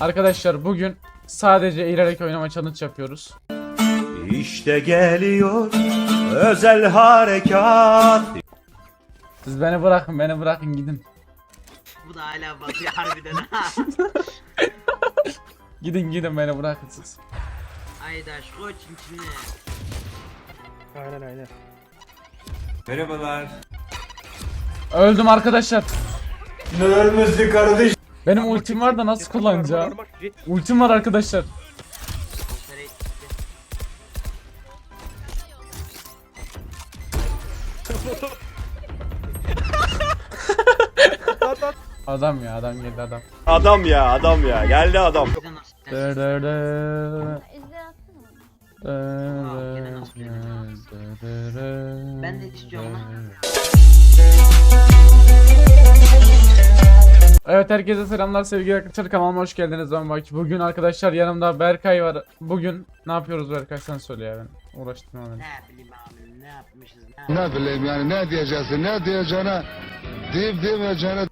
Arkadaşlar bugün sadece ilerek oynama challenge yapıyoruz. İşte geliyor özel harekat. Siz beni bırakın beni bırakın gidin. Bu da hala bakıyor harbiden ha. Gidin gidin beni bırakın siz. Aydaş koç içine. Aynen aynen. Merhabalar. Öldüm arkadaşlar. Ne ölmesi kardeş? Benim ultim var da nasıl kullanacağım? Ultim var arkadaşlar. Adam ya adam geldi adam. Adam ya adam ya geldi adam. Dır dır dır. Ben de istiyorum Evet herkese selamlar sevgili arkadaşlar kanalıma hoş geldiniz ben Baki. Bugün arkadaşlar yanımda Berkay var. Bugün ne yapıyoruz Berkay sen söyle ya ben uğraştırma beni. Ne bileyim abi ne yapmışız ne Ne bileyim yani ne diyeceksin ne diyeceğine deyip demeyeceğine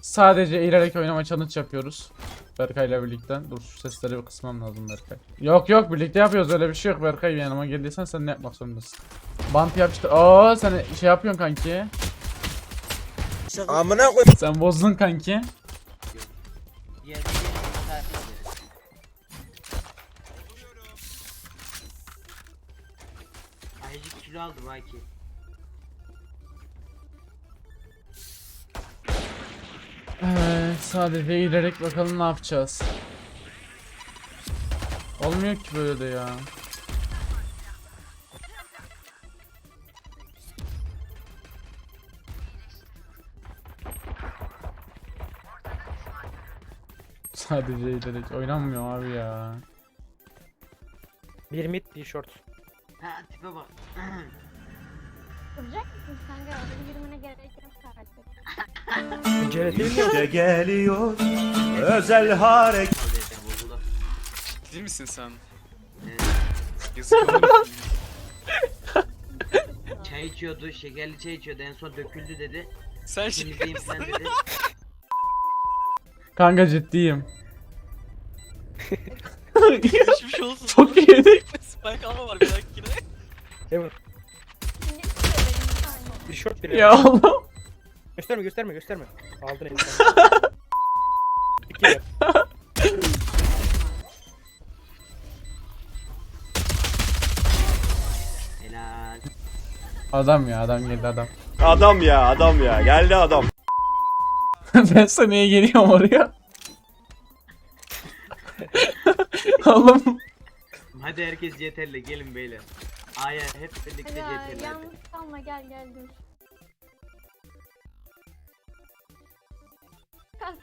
Sadece ilerek oynama challenge yapıyoruz. Berkay'la birlikte. Dur şu sesleri bir kısmam lazım Berkay. Yok yok birlikte yapıyoruz öyle bir şey yok Berkay yanıma geldiysen sen ne yapmak zorundasın. Bant yapıştır. Oo sen şey yapıyorsun kanki. Amına koy. Sen bozdun kanki. Tatilde. Ayıcık kilo aldı belki. Evet, sadece ilerek bakalım ne yapacağız. Olmuyor ki böyle de ya. Sadece ilerek oynanmıyor abi ya. Bir mid, bir short. Ha tipe bak. Duracak mısın kanka? Orada yürümene gerek yok artık. İşte geliyor özel harekat. Orada bozuldu. Ciddi misin sen? Yazık. Çay içiyordu, şekerli çay içiyordu. En son döküldü dedi. sen şey Temizleyeyim falan dedi. Kanka ciddiyim. geçmiş olsun. Çok iyiydi. Spike alma var bir söyledim aynen. Bir short bir Ya Allah. Gösterme gösterme gösterme. Aldın elini. Helal. Adam ya adam geldi adam. Adam ya adam ya geldi adam. ben seneye geliyorum oraya. Oğlum. Hadi herkes yeterli gelin beyler. Aya hep birlikte Hadi ya, yeterli. yalnız kalma gel gel dur. Kalk.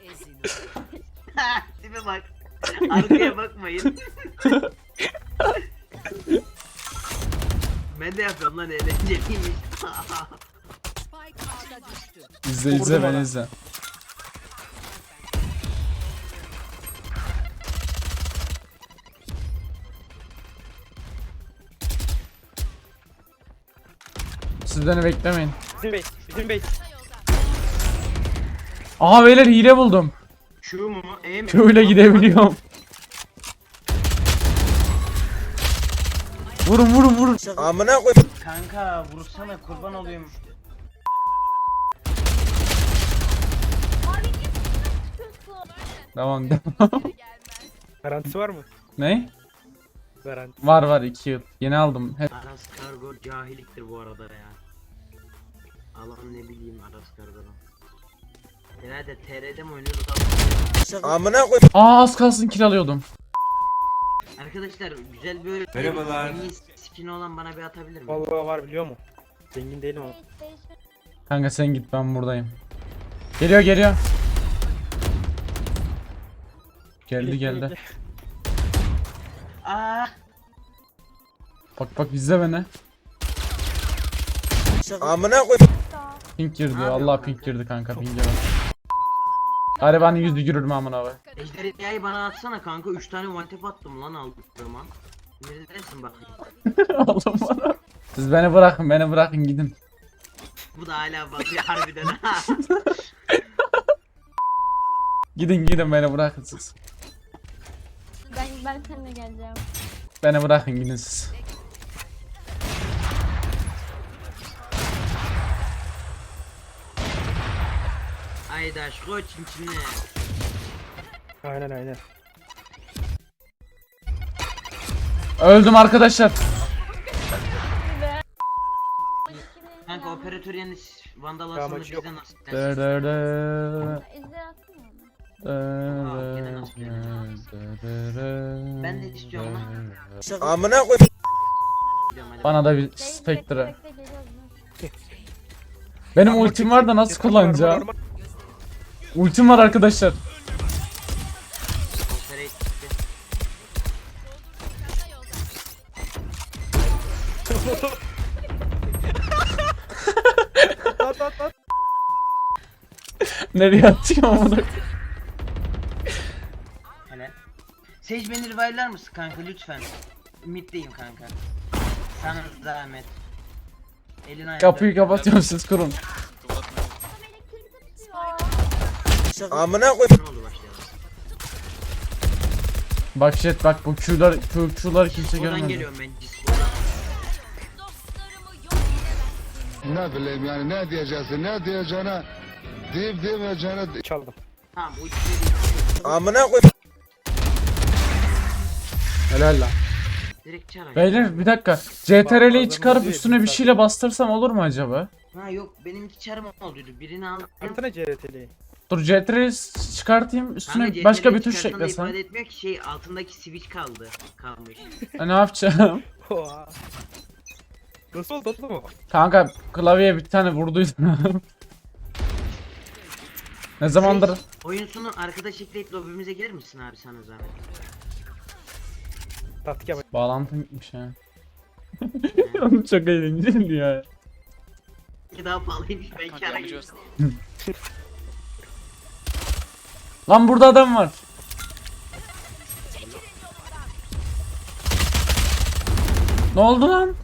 Ha, tipe bak. Arkaya bakmayın. ben de yapıyorum lan eğlenceliymiş. İzle izle ben izle. Siz beni beklemeyin. Bizim base. Bizim base. Aha beyler hile buldum. Şu mu? E mi? Şöyle gidebiliyorum. Vurun vurun vurun. Amına koy. Kanka vursana kurban olayım. Tamam devam. Garantisi var mı? ne? Garanti. Var var 2 yıl. Yeni aldım. Hep Aras kargo cahilliktir bu arada ya. Allah'ım ne bileyim Aras kargodan. Herhalde TR'de mi oynuyoruz abi? Amına koy. Aa az kalsın kill alıyordum. Arkadaşlar güzel böyle Merhabalar. en iyi skin olan bana bir atabilir mi? Vallahi var biliyor mu? Zengin değilim ama. Kanka sen git ben buradayım. Geliyor geliyor. Geldi geldi. Aa, Bak bak izle beni. Amına koy. Pink girdi. Allah pink girdi kanka. Pink girdi. Garibanın yüzü gürür mü amına koyayım? Ejderhayı bana atsana kanka 3 tane tap attım lan aldığıma. Neredesin bakayım? Oğlum bana. Siz beni bırakın beni bırakın gidin. Bu da hala bakıyor harbiden ha. Gidin gidin beni bırakın siz. Ben ben seninle geleceğim. Beni bırakın gidin siz. Ayda şu çimçimle. Aynen aynen. Öldüm arkadaşlar. Kanka operatör yani vandal aslında Yağmacı yok. bizden nasıl? Dır dır dır. İzle atsana onu. Dır gene dır nasıl dır dır dır. Ben de istiyorum Amına koy. Bana da bir Spectre. lan. Benim ultim var da nasıl kullanacağım? Ultim var arkadaşlar. Operate gitti. At at at. Nereye atayım amına? Hele. Sage beni revive'lar mısın kanka lütfen? Mid'deyim kanka. Sana zahmet. Elin ayağın Kapıyı kapatıyorum siz kurun. Amına koy. Ne oldu başlayalım. Bak shit bak bu Q'lar Q, Q'lar kimse Oradan görmedi. geliyorum ben Discord'a. Ne bileyim yani ne diyeceksin ne diyeceğine deyip demeyeceğine Çaldım. Tamam bu ikisi değil. Amına koy. Helal lan. Direkt. Beyler bir dakika. CTRL'yi çıkarıp üstüne bir şeyle bastırsam olur mu acaba? Ha yok benimki çarım olduydu. Birini aldım. Altına CRT'li. Dur CTRL'yi s- çıkartayım üstüne Kanka, başka bir tuş eklesem. ifade etmiyor ki şey altındaki switch kaldı. Kalmış. E, ne yapacağım? Oha. Nasıl oldu oğlum o? Kanka klavyeye bir tane vurduydum. ne zamandır Oyun sonu arkadaş ekleyip lobimize gelir misin abi sana zahmet? Taktik yap. bağlantım gitmiş ha. Oğlum çok eğlenceli ya. Ki daha pahalıymış ben kâra girdim. Lan burada adam var. Ne oldu lan?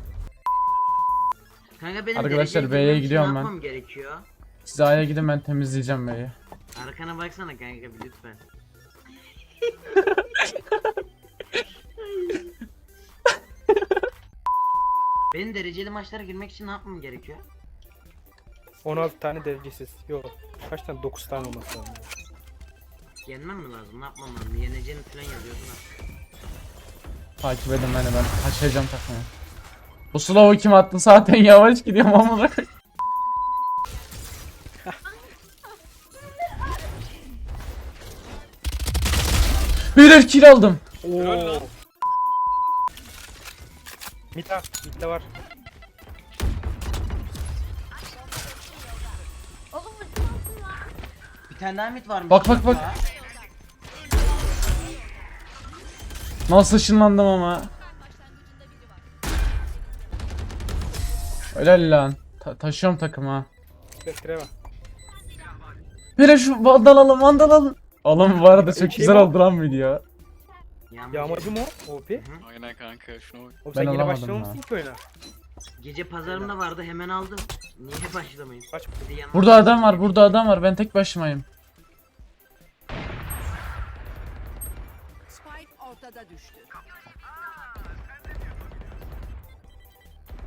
Kanka benim Arkadaşlar, B'ye gidiyorum ne ben. yapmam gerekiyor? Siz A'ya gidin ben temizleyeceğim beyi. Arkana baksana kanka bir lütfen. Benim dereceli maçlara girmek için ne yapmam gerekiyor? 16 tane derecesiz. Yok. Kaç tane? 9 tane olması lazım. Yenmem mi lazım? Ne yapmam lazım? Yeneceğini falan yazıyordu da. Takip edin beni ben taşıyacağım takımı. Bu slow'u kim attı zaten yavaş gidiyorum amına. koyayım. Birer kill aldım. Oo. Mita. Mita var. Bir tane daha mit varmış. Bak, bak, bak. Nasıl ışınlandım ama. Helal lan. Ta- taşıyorum takımı Spectre var. Bire şu vandal alın vandal alın. Oğlum bu arada çok güzel oldu lan video. Yağmacı. Mı o? OP. Aynen kanka bak. Oğlum Ben sen yeni ya. ki oyuna. Gece pazarımda vardı hemen aldım. Niye başlamayayım? Kaç Bir de yanına- Burada adam var burada adam var ben tek başımayım. Spike ortada düştü.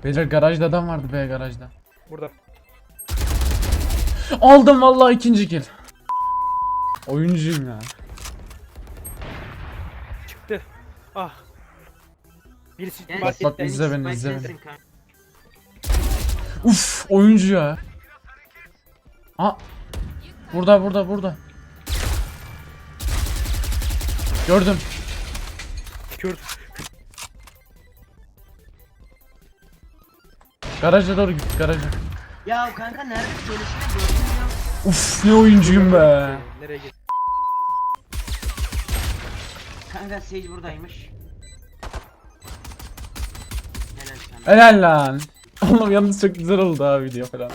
Beyler garajda adam vardı be garajda. Burada. Aldım vallahi ikinci kill. Oyuncuyum ya. Çıktı. Ah. Birisi Yani Bak, bak, izle beni, Spike izle beni. sensin kanka. Uf oyuncu ya. Aa. Burada burada burada. Gördüm. Kürt. Garaja doğru git garaja. Ya kanka nerede gelişini gördüm ya. Uf ne oyuncuyum be. Nereye git? Kanka Sage buradaymış. Helal sana. Helal lan. Oğlum yalnız çok güzel oldu ha video falan.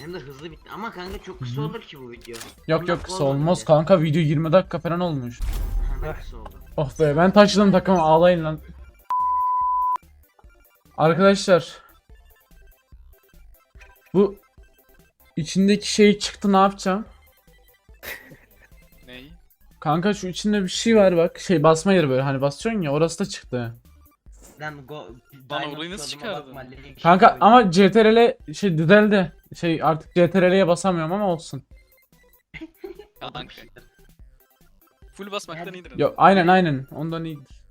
Hem de hızlı bitti ama kanka çok kısa olur ki bu video. Yok yok kısa olmaz kanka video 20 dakika falan olmuş. Hemen kısa oldu. Oh be ben taşıdım takımı ağlayın lan. Arkadaşlar. Bu içindeki şey çıktı ne yapacağım? Ney? Kanka şu içinde bir şey var bak. Şey basma yeri böyle hani basacaksın ya orası da çıktı. Lan go... Bana olayı nasıl çıkardın? leğen Kanka şey ama CTRL şey düzeldi. Şey artık CTRL'ye basamıyorum ama olsun. Kanka. Full basmaktan iyidir. Yok aynen aynen ondan iyidir.